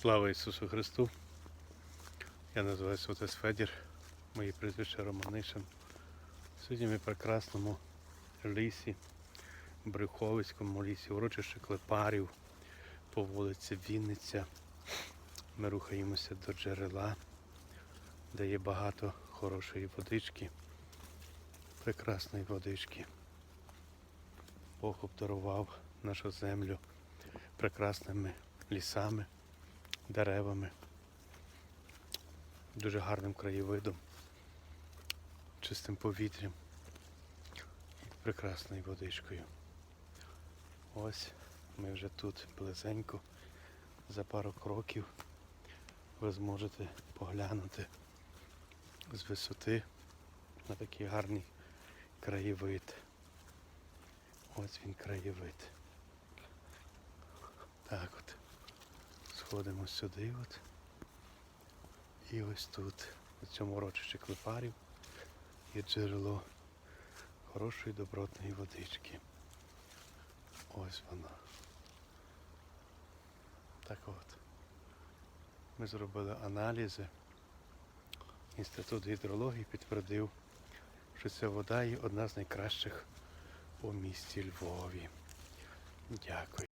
Слава Ісусу Христу! Я називаюся Отець Федір, моє прізвище Романишин. Сьогодні ми в прекрасному лісі, Брюховицькому лісі, урочище Клепарів, по вулиці Вінниця. Ми рухаємося до джерела, де є багато хорошої водички, прекрасної водички. Бог обдарував нашу землю прекрасними лісами деревами, дуже гарним краєвидом, чистим повітрям і прекрасною водичкою. Ось ми вже тут близенько, за пару кроків ви зможете поглянути з висоти на такий гарний краєвид. Ось він краєвид. Так от. Сходимо сюди от. І ось тут, у цьому урочищі клепарів, є джерело хорошої добротної водички. Ось вона. Так от. Ми зробили аналізи. Інститут гідрології підтвердив, що ця вода є одна з найкращих у місті Львові. Дякую.